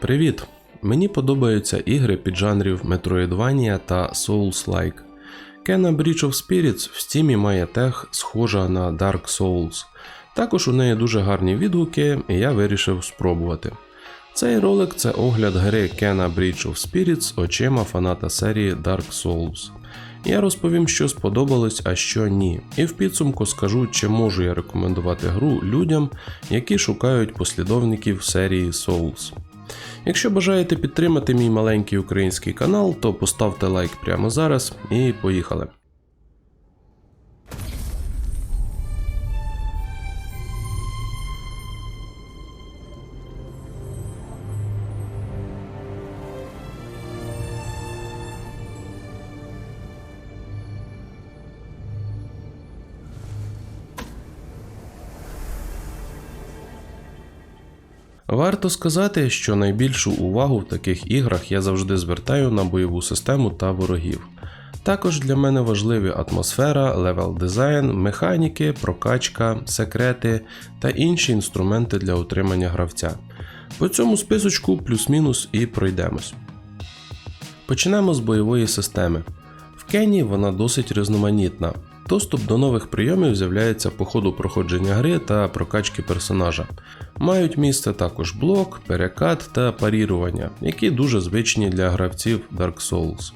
Привіт! Мені подобаються ігри піджанрів Metroidvania та Souls-like. Kena Breach of Spirits в стімі має тех, схожа на Dark Souls. Також у неї дуже гарні відгуки, і я вирішив спробувати. Цей ролик це огляд гри Kena Breach of Spirits очима фаната серії Dark Souls. Я розповім, що сподобалось, а що ні. І в підсумку скажу, чи можу я рекомендувати гру людям, які шукають послідовників серії Souls. Якщо бажаєте підтримати мій маленький український канал, то поставте лайк прямо зараз і поїхали. Варто сказати, що найбільшу увагу в таких іграх я завжди звертаю на бойову систему та ворогів. Також для мене важливі атмосфера, левел дизайн, механіки, прокачка, секрети та інші інструменти для утримання гравця. По цьому списочку плюс-мінус і пройдемось. Почнемо з бойової системи. В Кені вона досить різноманітна. Доступ до нових прийомів з'являється по ходу проходження гри та прокачки персонажа. Мають місце також блок, перекат та парірування, які дуже звичні для гравців Dark Souls.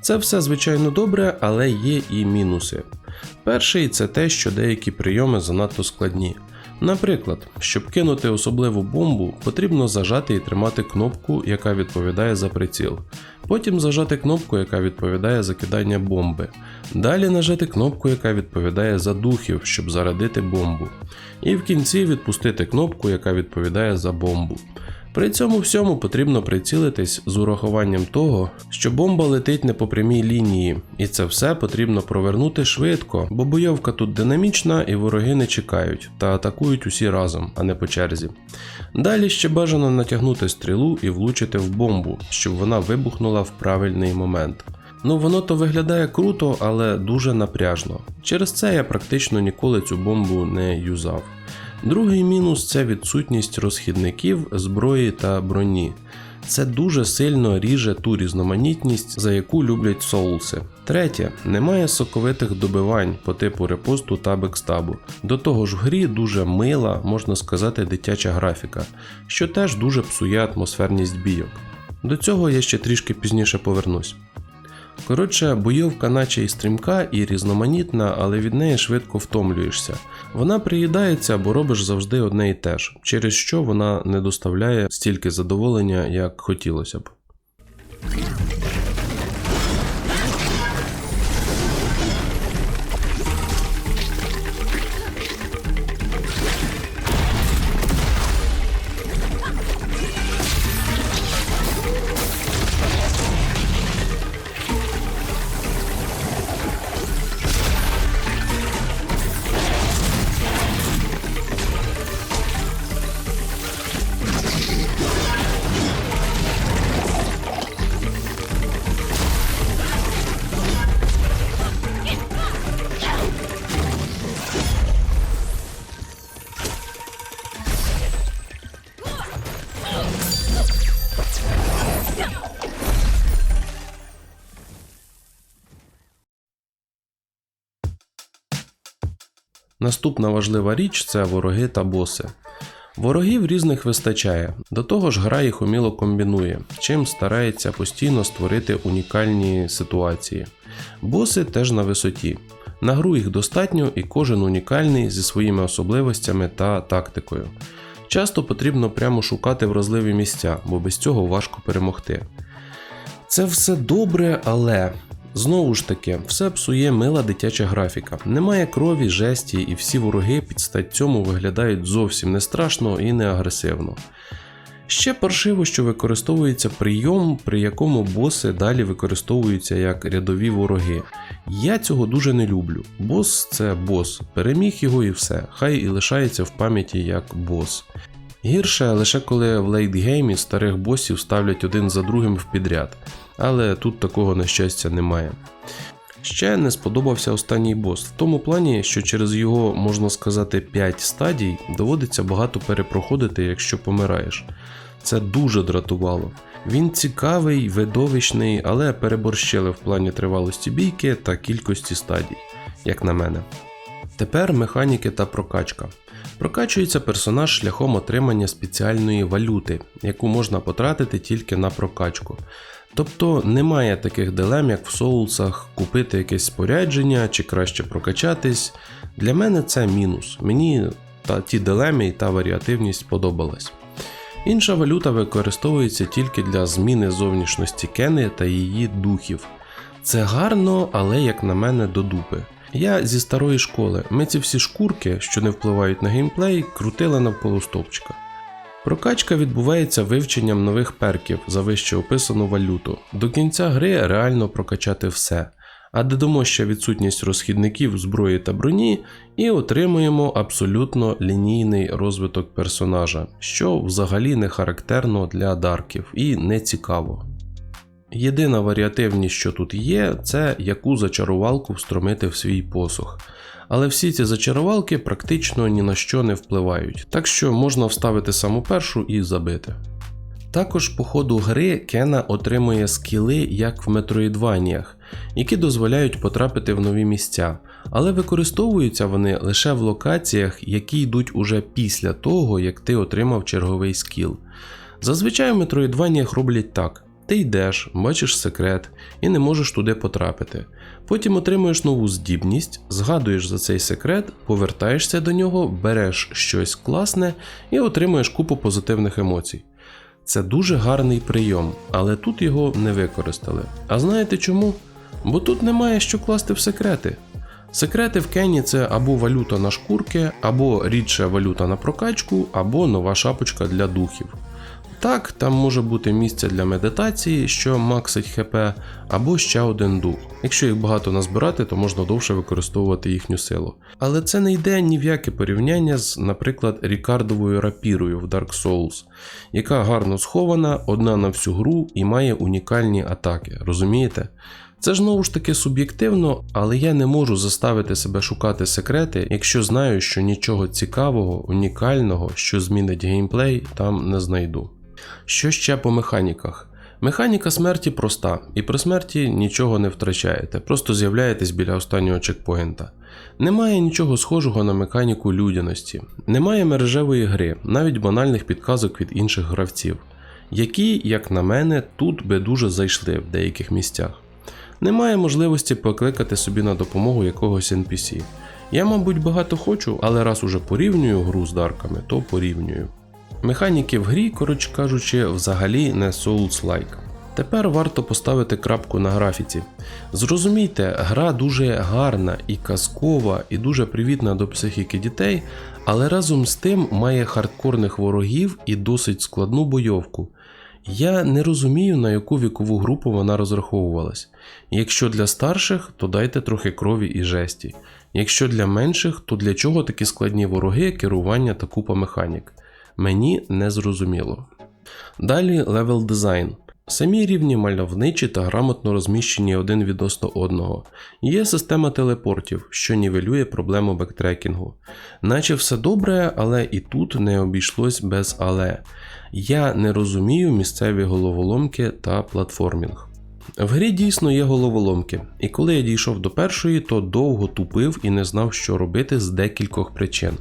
Це все звичайно добре, але є і мінуси. Перший це те, що деякі прийоми занадто складні. Наприклад, щоб кинути особливу бомбу, потрібно зажати і тримати кнопку, яка відповідає за приціл. Потім зажати кнопку, яка відповідає за кидання бомби. Далі нажати кнопку, яка відповідає за духів, щоб зарядити бомбу. І в кінці відпустити кнопку, яка відповідає за бомбу. При цьому всьому потрібно прицілитись з урахуванням того, що бомба летить не по прямій лінії, і це все потрібно провернути швидко, бо бойовка тут динамічна і вороги не чекають та атакують усі разом, а не по черзі. Далі ще бажано натягнути стрілу і влучити в бомбу, щоб вона вибухнула в правильний момент. Ну воно то виглядає круто, але дуже напряжно. Через це я практично ніколи цю бомбу не юзав. Другий мінус це відсутність розхідників, зброї та броні. Це дуже сильно ріже ту різноманітність, за яку люблять соулси. Третє, немає соковитих добивань по типу репосту та бекстабу. До того ж в грі дуже мила, можна сказати, дитяча графіка, що теж дуже псує атмосферність бійок. До цього я ще трішки пізніше повернусь. Коротше, бойовка наче і стрімка, і різноманітна, але від неї швидко втомлюєшся. Вона приїдається, бо робиш завжди одне і те ж, через що вона не доставляє стільки задоволення, як хотілося б. Наступна важлива річ це вороги та боси. Ворогів різних вистачає, до того ж гра їх уміло комбінує, чим старається постійно створити унікальні ситуації. Боси теж на висоті. На гру їх достатньо і кожен унікальний зі своїми особливостями та тактикою. Часто потрібно прямо шукати вразливі місця, бо без цього важко перемогти. Це все добре, але Знову ж таки, все псує мила дитяча графіка. Немає крові, жесті, і всі вороги під стать цьому виглядають зовсім не страшно і не агресивно. Ще паршиво, що використовується прийом, при якому боси далі використовуються як рядові вороги. Я цього дуже не люблю. Бос це бос, переміг його і все, хай і лишається в пам'яті як бос. Гірше лише коли в лейтгеймі старих босів ставлять один за другим в підряд, але тут такого на щастя немає. Ще не сподобався останній бос, в тому плані, що через його, можна сказати, 5 стадій доводиться багато перепроходити, якщо помираєш. Це дуже дратувало. Він цікавий, видовищний, але переборщили в плані тривалості бійки та кількості стадій, як на мене. Тепер механіки та прокачка. Прокачується персонаж шляхом отримання спеціальної валюти, яку можна потратити тільки на прокачку. Тобто немає таких дилем, як в соусах, купити якесь спорядження чи краще прокачатись. Для мене це мінус. Мені та ті дилеми і та варіативність подобалась. Інша валюта використовується тільки для зміни зовнішності Кени та її духів. Це гарно, але, як на мене, до дупи. Я зі старої школи, ми ці всі шкурки, що не впливають на геймплей, крутили навколо стовпчика. Прокачка відбувається вивченням нових перків за вище описану валюту. До кінця гри реально прокачати все. А додамо ще відсутність розхідників зброї та броні, і отримуємо абсолютно лінійний розвиток персонажа, що взагалі не характерно для дарків і не цікаво. Єдина варіативність, що тут є, це яку зачарувалку встромити в свій посух. Але всі ці зачарувалки практично ні на що не впливають, так що можна вставити саму першу і забити. Також по ходу гри Кена отримує скіли, як в метроїдваніях, які дозволяють потрапити в нові місця, але використовуються вони лише в локаціях, які йдуть уже після того, як ти отримав черговий скіл. Зазвичай в метроїдваніях роблять так. Ти йдеш, бачиш секрет і не можеш туди потрапити. Потім отримуєш нову здібність, згадуєш за цей секрет, повертаєшся до нього, береш щось класне і отримуєш купу позитивних емоцій. Це дуже гарний прийом, але тут його не використали. А знаєте чому? Бо тут немає що класти в секрети. Секрети в Кені це або валюта на шкурки, або рідша валюта на прокачку, або нова шапочка для духів. Так, там може бути місце для медитації, що максить ХП, або ще один дух. Якщо їх багато назбирати, то можна довше використовувати їхню силу. Але це не йде ні в яке порівняння з, наприклад, Рікардовою рапірою в Dark Souls, яка гарно схована, одна на всю гру і має унікальні атаки. Розумієте? Це ж знову ж таки суб'єктивно, але я не можу заставити себе шукати секрети, якщо знаю, що нічого цікавого, унікального, що змінить геймплей, там не знайду. Що ще по механіках? Механіка смерті проста, і при смерті нічого не втрачаєте, просто з'являєтесь біля останнього чекпоінта. Немає нічого схожого на механіку людяності, немає мережевої гри, навіть банальних підказок від інших гравців, які, як на мене, тут би дуже зайшли в деяких місцях. Немає можливості покликати собі на допомогу якогось NPC. Я, мабуть, багато хочу, але раз уже порівнюю гру з дарками, то порівнюю. Механіки в грі, коротше кажучи, взагалі не Souls-like. Тепер варто поставити крапку на графіці. Зрозумійте, гра дуже гарна і казкова, і дуже привітна до психіки дітей, але разом з тим має хардкорних ворогів і досить складну бойовку. Я не розумію, на яку вікову групу вона розраховувалась. Якщо для старших, то дайте трохи крові і жесті. Якщо для менших, то для чого такі складні вороги, керування та купа механік? Мені не зрозуміло. Далі левел дизайн. Самі рівні мальовничі та грамотно розміщені один відносно одного. Є система телепортів, що нівелює проблему бектрекінгу. Наче все добре, але і тут не обійшлось без але. Я не розумію місцеві головоломки та платформінг. В грі дійсно є головоломки, і коли я дійшов до першої, то довго тупив і не знав, що робити з декількох причин.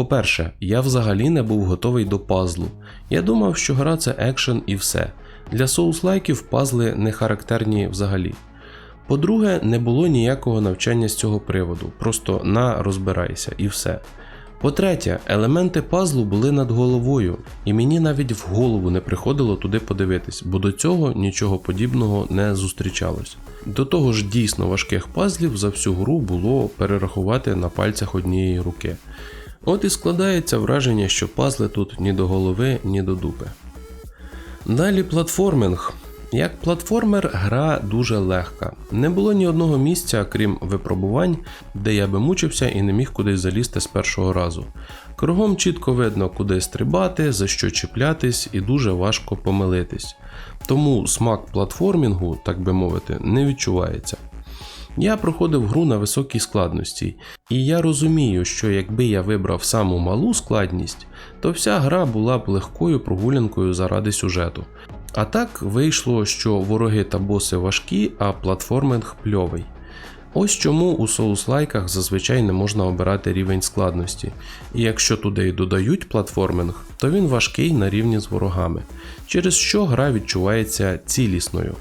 По-перше, я взагалі не був готовий до пазлу. Я думав, що гра це екшен і все. Для соус-лайків пазли не характерні взагалі. По-друге, не було ніякого навчання з цього приводу, просто на розбирайся і все. По-третє, елементи пазлу були над головою, і мені навіть в голову не приходило туди подивитись, бо до цього нічого подібного не зустрічалось. До того ж, дійсно важких пазлів за всю гру було перерахувати на пальцях однієї руки. От і складається враження, що пазли тут ні до голови, ні до дупи. Далі платформинг. Як платформер, гра дуже легка. Не було ні одного місця, крім випробувань, де я би мучився і не міг кудись залізти з першого разу. Кругом чітко видно, куди стрибати, за що чіплятись, і дуже важко помилитись. Тому смак платформінгу, так би мовити, не відчувається. Я проходив гру на високій складності, і я розумію, що якби я вибрав саму малу складність, то вся гра була б легкою прогулянкою заради сюжету. А так вийшло, що вороги та боси важкі, а платформинг пльовий. Ось чому у соус-лайках зазвичай не можна обирати рівень складності, і якщо туди й додають платформинг, то він важкий на рівні з ворогами, через що гра відчувається цілісною.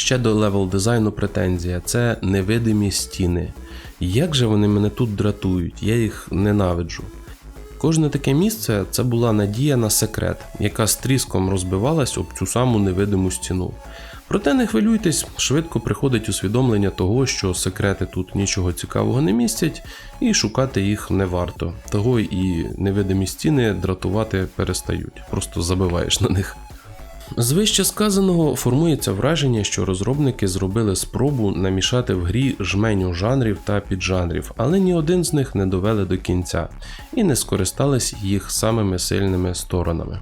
Ще до левел дизайну претензія це невидимі стіни. Як же вони мене тут дратують, я їх ненавиджу. Кожне таке місце це була надія на секрет, яка з тріском розбивалась об цю саму невидиму стіну. Проте не хвилюйтесь, швидко приходить усвідомлення того, що секрети тут нічого цікавого не містять, і шукати їх не варто. Того і невидимі стіни дратувати перестають, просто забиваєш на них. З вище сказаного формується враження, що розробники зробили спробу намішати в грі жменю жанрів та піджанрів, але ні один з них не довели до кінця і не скористались їх самими сильними сторонами.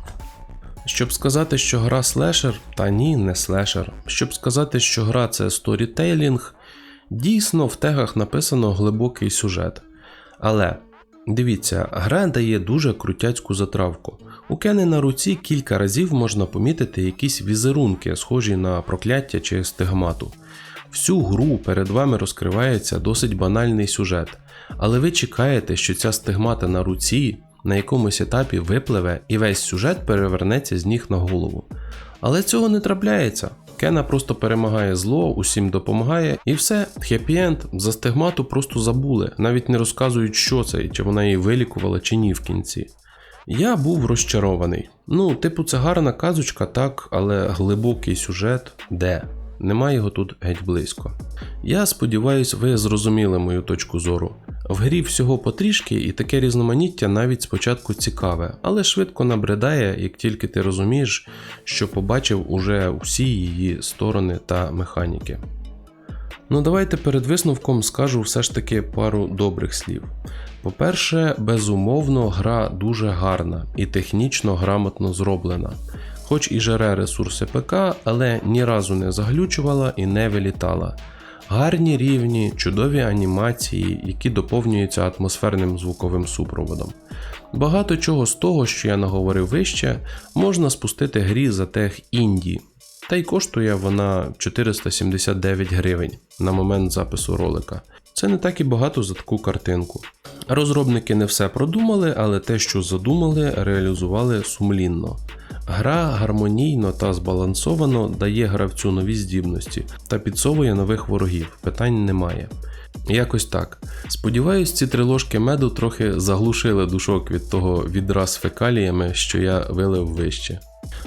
Щоб сказати, що гра слешер, та ні, не слешер. Щоб сказати, що гра це сторітейлінг, дійсно в тегах написано глибокий сюжет. Але дивіться, гра дає дуже крутяцьку затравку. У Кени на руці кілька разів можна помітити якісь візерунки, схожі на прокляття чи стигмату. Всю гру перед вами розкривається досить банальний сюжет, але ви чекаєте, що ця стигмата на руці на якомусь етапі випливе і весь сюжет перевернеться з ніг на голову. Але цього не трапляється. Кена просто перемагає зло, усім допомагає, і все, хеппі-енд, за стигмату просто забули, навіть не розказують, що це чи вона її вилікувала чи ні в кінці. Я був розчарований. Ну, типу, це гарна казочка, так, але глибокий сюжет де? Немає його тут геть близько. Я сподіваюся, ви зрозуміли мою точку зору. В грі всього потрішки, і таке різноманіття навіть спочатку цікаве, але швидко набридає, як тільки ти розумієш, що побачив уже всі її сторони та механіки. Ну давайте перед висновком скажу все ж таки пару добрих слів. По-перше, безумовно, гра дуже гарна і технічно грамотно зроблена. Хоч і жере ресурси ПК, але ні разу не заглючувала і не вилітала. Гарні рівні, чудові анімації, які доповнюються атмосферним звуковим супроводом. Багато чого з того, що я наговорив вище, можна спустити грі за тех інді, та й коштує вона 479 гривень на момент запису ролика. Це не так і багато за таку картинку. Розробники не все продумали, але те, що задумали, реалізували сумлінно. Гра гармонійно та збалансовано дає гравцю нові здібності та підсовує нових ворогів, питань немає. Якось так. Сподіваюсь, ці три ложки меду трохи заглушили душок від того відра з фекаліями, що я вилив вище.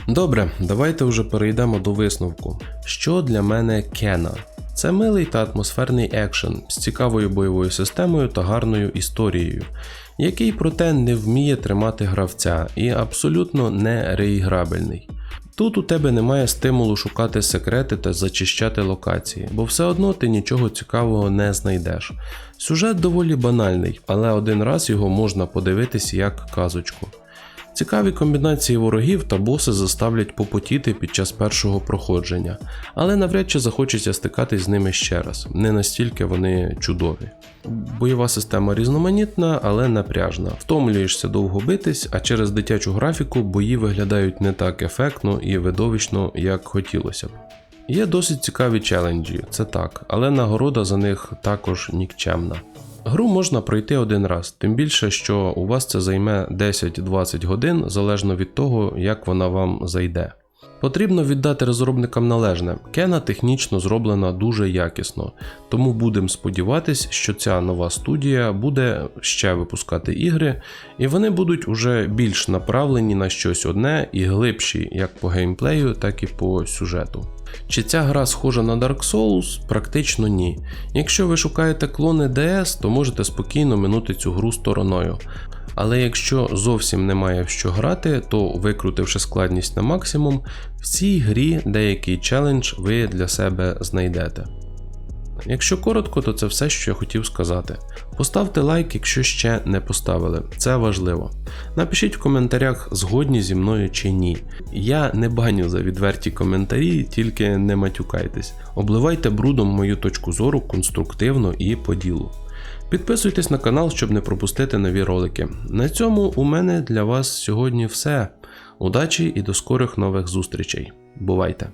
Добре, давайте вже перейдемо до висновку. Що для мене Кена? Це милий та атмосферний екшен з цікавою бойовою системою та гарною історією, який проте не вміє тримати гравця і абсолютно не реіграбельний. Тут у тебе немає стимулу шукати секрети та зачищати локації, бо все одно ти нічого цікавого не знайдеш. Сюжет доволі банальний, але один раз його можна подивитись як казочку. Цікаві комбінації ворогів та боси заставлять попотіти під час першого проходження, але навряд чи захочеться стикатись з ними ще раз, не настільки вони чудові. Бойова система різноманітна, але напряжна. Втомлюєшся довго битись, а через дитячу графіку бої виглядають не так ефектно і видовищно, як хотілося б. Є досить цікаві челенджі, це так, але нагорода за них також нікчемна. Гру можна пройти один раз, тим більше, що у вас це займе 10-20 годин залежно від того, як вона вам зайде. Потрібно віддати розробникам належне. Кена технічно зроблена дуже якісно, тому будемо сподіватись, що ця нова студія буде ще випускати ігри, і вони будуть уже більш направлені на щось одне і глибші як по геймплею, так і по сюжету. Чи ця гра схожа на Dark Souls? Практично ні. Якщо ви шукаєте клони DS, то можете спокійно минути цю гру стороною. Але якщо зовсім немає в що грати, то викрутивши складність на максимум, в цій грі деякий челендж ви для себе знайдете. Якщо коротко, то це все, що я хотів сказати. Поставте лайк, якщо ще не поставили, це важливо. Напишіть в коментарях, згодні зі мною чи ні. Я не баню за відверті коментарі, тільки не матюкайтесь. Обливайте брудом мою точку зору конструктивно і по ділу. Підписуйтесь на канал, щоб не пропустити нові ролики. На цьому у мене для вас сьогодні все. Удачі і до скорих нових зустрічей. Бувайте!